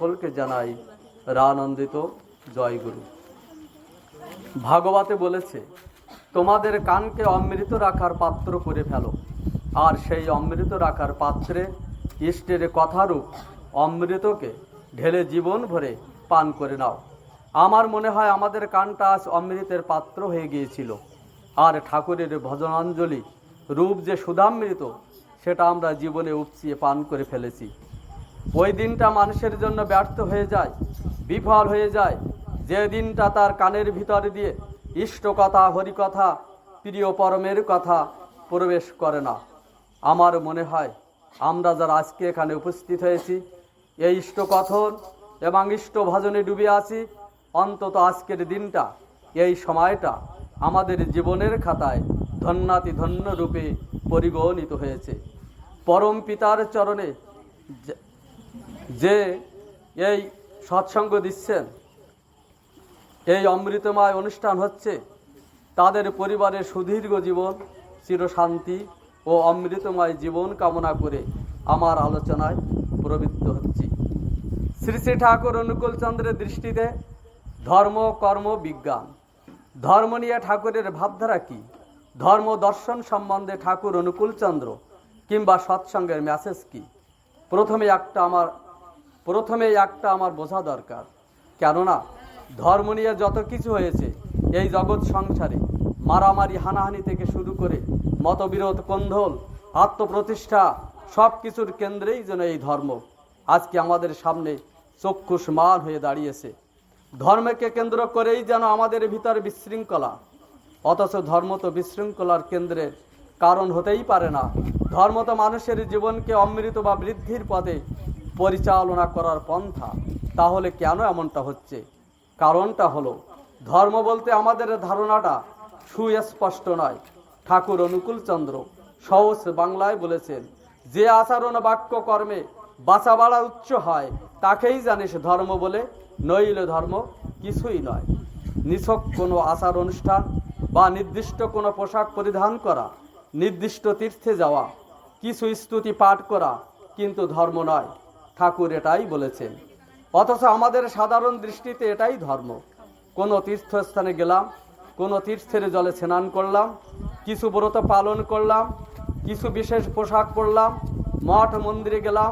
সকলকে জানাই রানন্দিত জয়গুরু। ভাগবতে বলেছে, তোমাদের কানকে অমৃত রাখার পাত্র করে ফেলো, আর সেই অমৃত রাখার পাত্রে ইষ্টের কথারূপ অমৃতকে ঢেলে জীবন ভরে পান করে নাও। আমার মনে হয় আমাদের কানটা আজ অমৃতের পাত্র হয়ে গিয়েছিল, আর ঠাকুরের ভজনাঞ্জলি রূপ যে সুধামৃত সেটা আমরা জীবনে উপচিয়ে পান করে ফেলেছি। ওই দিনটা মানুষের জন্য ব্যর্থ হয়ে যায়, বিফল হয়ে যায়। যে দিনটা তার কানের ভিতর দিয়ে ইষ্ট কথা হরিকথা, প্রিয় পরমের কথা প্রবেশ করে না। আমার মনে হয় আমরা যারা আজকে এখানে উপস্থিত হয়েছি, এই ইষ্ট কথন এবং ইষ্ট ভজনে ডুবে আছি, অন্তত আজকের দিনটা, এই সময়টা আমাদের জীবনের খাতায় ধন্যাতি ধন্য রূপে পরিগণিত হয়েছে। পরম পিতার চরণে যে- এই সৎসঙ্গ দিচ্ছেন, এই অমৃতময় অনুষ্ঠান হচ্ছে তাদের পরিবারের সুদীর্ঘ জীবন, চিরশান্তি ও অমৃতময় জীবন কামনা করে আমার আলোচনায় প্রবৃত্ত হচ্ছি। শ্রী শ্রী ঠাকুর অনুকূল চন্দ্রের দৃষ্টিতে ধর্ম, কর্ম, বিজ্ঞান। ধর্ম নিয়ে ঠাকুরের ভাবধারা কি? ধর্ম দর্শন সম্বন্ধে ঠাকুর অনুকূল চন্দ্র কিংবা সৎসঙ্গের মেসেজ কি? প্রথমে একটা আমার প্রথমে একটা আমার বোঝা দরকার। কেননা ধর্ম নিয়ে যত কিছু হয়েছে, এই জগৎ সংসারে মারামারি, হানাহানি থেকে শুরু করে মতবিরোধ, কন্ধল, আত্মপ্রতিষ্ঠা সব কিছুর কেন্দ্রেই যেন এই ধর্ম আজকে আমাদের সামনে চক্ষুষ চক্ষুষ্মান হয়ে দাঁড়িয়েছে। ধর্মকে কেন্দ্র করেই যেন আমাদের ভিতর বিশৃঙ্খলা, অথচ ধর্ম তো বিশৃঙ্খলার কেন্দ্রের কারণ হতেই পারে না। ধর্ম তো মানুষের জীবনকে অমৃত বা বৃদ্ধির পথে পরিচালনা করার পন্থা, তাহলে কেন এমনটা হচ্ছে? কারণটা হলো, ধর্ম বলতে আমাদের ধারণাটা সুস্পষ্ট নয়। ঠাকুর অনুকূল চন্দ্র, সহজ বাংলায় বলেছেন, যে আচরণ বাক্য কর্মে বাঁচা বাড়া উচ্চ হয়, তাকেই জানিস ধর্ম বলে, নইলে ধর্ম কিছুই নয়। নিছক কোনো আচার অনুষ্ঠান বা নির্দিষ্ট কোনো পোশাক পরিধান করা, নির্দিষ্ট তীর্থে যাওয়া, কিছু স্তুতি পাঠ করা কিন্তু ধর্ম নয়। ঠাকুর এটাই বলেছেন। অথচ আমাদের সাধারণ দৃষ্টিতে এটাই ধর্ম। কোনো তীর্থস্থানে গেলাম, কোনো তীর্থের জলে স্নান করলাম, কিছু ব্রত পালন করলাম, কিছু বিশেষ পোশাক পরলাম, মঠ মন্দিরে গেলাম,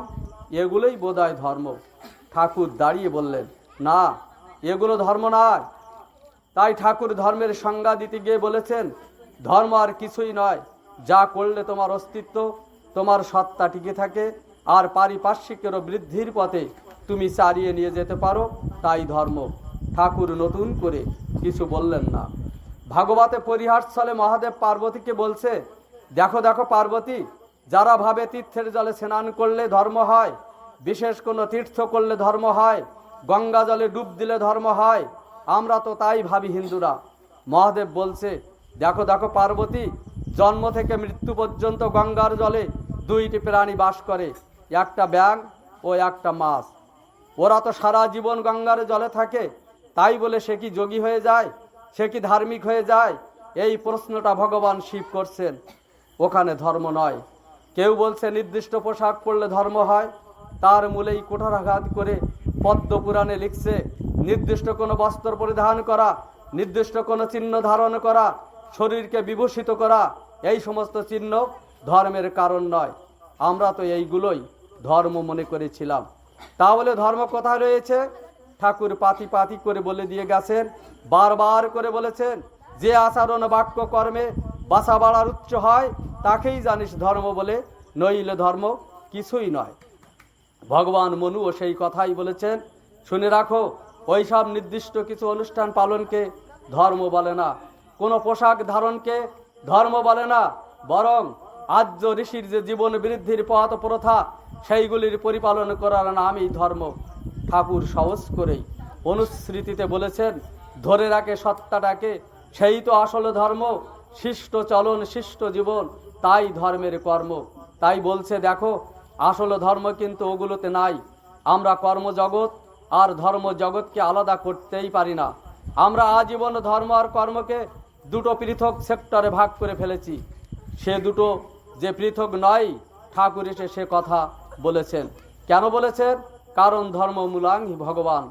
এগুলোই বোধহয় ধর্ম। ঠাকুর দাঁড়িয়ে বললেন, না, এগুলো ধর্ম নয়। তাই ঠাকুর ধর্মের সংজ্ঞা দিতে গিয়ে বলেছেন, ধর্ম আর কিছুই নয়। যা করলে তোমার অস্তিত্ব, তোমার সত্তা টিকে থাকে আর পারিপার্শ্বিকেরও বৃদ্ধির পথে তুমি চালিয়ে নিয়ে যেতে পারো, তাই ধর্ম। ঠাকুর নতুন করে কিছু বললেন না। ভাগবতে পরিহারস্থলে মহাদেব পার্বতীকে বলছে, দেখো দেখো পার্বতী, যারা ভাবে তীর্থের জলে স্নান করলে ধর্ম হয়, বিশেষ কোনো তীর্থ করলে ধর্ম হয়, গঙ্গা জলে ডুব দিলে ধর্ম হয়, আমরা তো তাই ভাবি হিন্দুরা। মহাদেব বলছে, দেখো দেখো পার্বতী, জন্ম থেকে মৃত্যু পর্যন্ত গঙ্গার জলে দুইটি প্রাণী বাস করে একটা ব্যাং ও একটা মাছ। ওরা তো সারা জীবন গঙ্গার জলে থাকে, তাই বলে সে কি যোগী হয়ে যায়? সে কি ধার্মিক হয়ে যায়? এই প্রশ্নটা ভগবান শিব করছেন। ওখানে ধর্ম নয়। কেউ বলছে নির্দিষ্ট পোশাক পরলে ধর্ম হয়। তার মূলেই কুঠারাঘাত করে পদ্ম পুরাণে লিখছে, নির্দিষ্ট কোনো বস্ত্র পরিধান করা, নির্দিষ্ট কোনো চিহ্ন ধারণ করা, শরীরকে বিভূষিত করা, এই সমস্ত চিহ্ন ধর্মের কারণ নয়। আমরা তো এইগুলোই ধর্ম মনে করেছিলাম। তাহলে ধর্ম কোথায় রয়েছে? ঠাকুর পাতি পাতি করে বলে দিয়ে গেছেন, বারবার করে বলেছেন, যে আচরণ বাক্য কর্মে বাসা বাড়ার উচ্চ হয়, তাকেই জানিস ধর্ম বলে, নইলে ধর্ম কিছুই নয়। ভগবান মনুও সেই কথাই বলেছেন, শুনে রাখো ওই সব নির্দিষ্ট কিছু অনুষ্ঠান পালনকে ধর্ম বলে না। কোনো পোশাক ধারণকে ধর্ম বলে না, বরং আর্য ঋষির যে জীবন বৃদ্ধির পথ প্রথা সেইগুলির পরিপালন করার নামই ধর্ম। ঠাকুর সহজ করেই অনুস্মৃতিতে বলেছেন, ধরে রাখে সত্তাটাকে, সেই তো আসল ধর্ম। শিষ্ট চলন, শিষ্ট জীবন, তাই ধর্মের কর্ম। তাই বলছে, দেখো, আসল ধর্ম কিন্তু ওগুলোতে নাই। আমরা কর্মজগৎ, আর ধর্ম জগৎকে আলাদা করতেই পারি না। আমরা আজীবন ধর্ম আর কর্মকে দুটো পৃথক সেক্টরে ভাগ করে ফেলেছি। সে দুটো যে পৃথক নয়, ঠাকুর এসে সে কথা বলেছেন। কেন বলেছেন? কারণ ধর্ম মূলাঙ্গি ভগবান।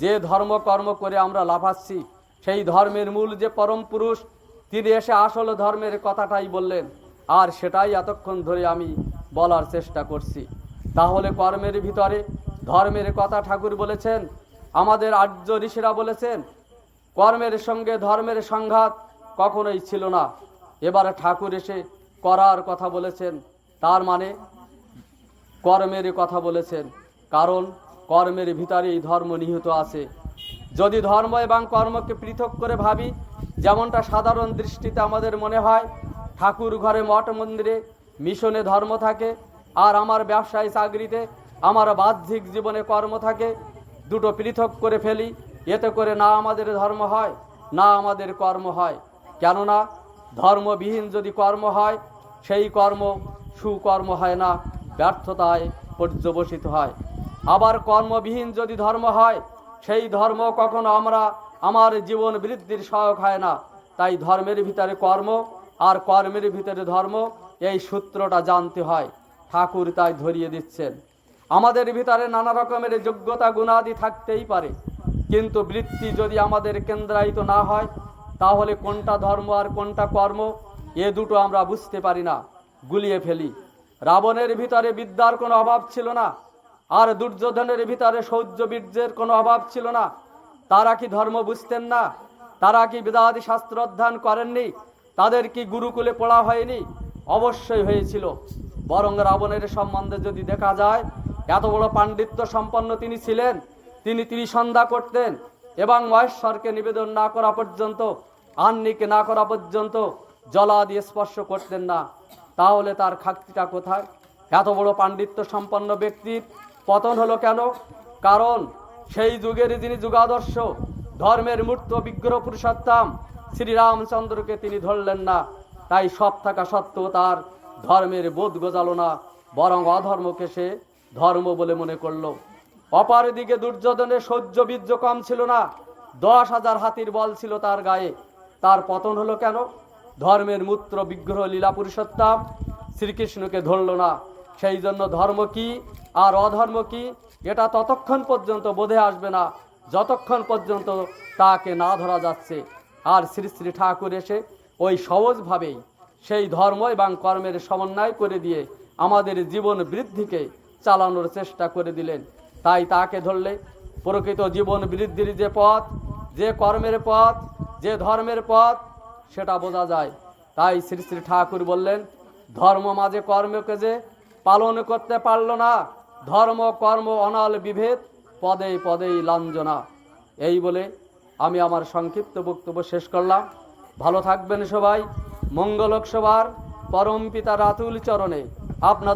যে ধর্ম কর্ম করে আমরা লাফাচ্ছি, সেই ধর্মের মূল যে পরম পুরুষ, তিনি এসে আসল ধর্মের কথাটাই বললেন। আর সেটাই এতক্ষণ ধরে আমি বলার চেষ্টা করছি। তাহলে কর্মের ভিতরে ধর্মের কথা ঠাকুর বলেছেন, আমাদের আর্য ঋষিরা বলেছেন, কর্মের সঙ্গে ধর্মের সংঘাত কখনোই ছিল না। এবারে ঠাকুর এসে করার কথা বলেছেন, তার মানে কর্মের কথা বলেছেন। কারণ কর্মের ভিতরেই ধর্ম নিহিত আছে। যদি ধর্ম এবং কর্মকে পৃথক করে ভাবি, যেমনটা সাধারণ দৃষ্টিতে আমাদের মনে হয়, ঠাকুর ঘরে মঠ মন্দিরে মিশনে ধর্ম থাকে, আর আমার ব্যবসায় চাকরিতে আমার বাহ্যিক জীবনে কর্ম থাকে, দুটো পৃথক করে ফেলি, এতে করে না আমাদের ধর্ম হয়, না আমাদের কর্ম হয়। কেননা ধর্মবিহীন যদি কর্ম হয়, সেই কর্ম সুকর্ম হয় না। ব্যর্থতায় পর্যবসিত হয়। আবার কর্মবিহীন যদি ধর্ম হয়, সেই ধর্ম কখনো আমরা, আমার জীবন বৃদ্ধির সহায়ক হয় না। তাই ধর্মের ভিতরে কর্ম আর কর্মের ভিতরে ধর্ম, এই সূত্রটা জানতে হয়। ঠাকুর তাই ধরিয়ে দিচ্ছেন। আমাদের ভিতরে নানা রকমের যোগ্যতা, গুণাদি থাকতেই পারে। কিন্তু বৃত্তি যদি আমাদের কেন্দ্রায়িত না হয়, তাহলে কোনটা ধর্ম আর কোনটা কর্ম, এ দুটো আমরা বুঝতে পারি না। গুলিয়ে ফেলি। রাবণের ভিতরে বিদ্যার কোনো অভাব ছিল না, আর দুর্যোধনের ভিতরে সৌর্য বীর্যের কোনো অভাব ছিল না। তারা কি ধর্ম বুঝতেন না? তারা কি বেদাদি শাস্ত্র অধ্যয়ন করেননি? তাদের কি গুরুকুলে পড়া হয়নি? অবশ্যই হয়েছিল। বরং রাবণের সম্বন্ধে যদি দেখা যায়, এত বড় পাণ্ডিত্য সম্পন্ন তিনি ছিলেন। তিনি ত্রিসন্ধ্যা করতেন এবং মহেশ্বরকে নিবেদন না করা পর্যন্ত আন্নিকে না করা পর্যন্ত জলাদি স্পর্শ করতেন না। তাহলে তার খাক্তিটা কোথায়? এত বড় পাণ্ডিত্য সম্পন্ন ব্যক্তির পতন হলো কেন? কারণ সেই যুগের যিনি যুগাদর্শ, ধর্মের মূর্ত বিগ্রহ পুরুষোত্তম শ্রীরামচন্দ্রকে তিনি ধরলেন না। তাই সব থাকা সত্ত্বেও তার ধর্মের বোধ গজালো না বরং অধর্মকে সে ধর্ম বলে মনে করল। অপার দিকে দুর্যোধনের সহ্য বীর্য কম ছিল না, দশ হাজার হাতির বল ছিল তার গায়ে। তার পতন হলো কেন? ধর্মের মূত্র বিগ্রহ লীলা পুরুষোত্তম। শ্রীকৃষ্ণকে ধরল না। সেই জন্য ধর্ম কি আর অধর্ম কি, এটা ততক্ষণ পর্যন্ত বোধে আসবে না। যতক্ষণ পর্যন্ত তাকে না ধরা যাচ্ছে। আর শ্রী শ্রী ঠাকুর এসে ওই সহজভাবেই সেই ধর্ম এবং কর্মের সমন্বয় করে দিয়ে আমাদের জীবন বৃদ্ধিকে চালানোর চেষ্টা করে দিলেন। তাই তাকে ধরলে প্রকৃত জীবন বৃদ্ধির যে পথ, যে কর্মের পথ, যে ধর্মের পথ সেটা বোঝা যায়। তাই শ্রী শ্রী ঠাকুর বললেন, ধর্ম মাঝে কর্মকে যে পালন করতে পারল না, ধর্ম, কর্ম, অনাল, বিভেদ, পদে পদেই লাঞ্জনা। এই বলে আমি আমার সংক্ষিপ্ত বক্তব্য শেষ করলাম। ভালো থাকবেন সবাই। মঙ্গলক সবার পরম পিতা রাতুল চরণে আপনার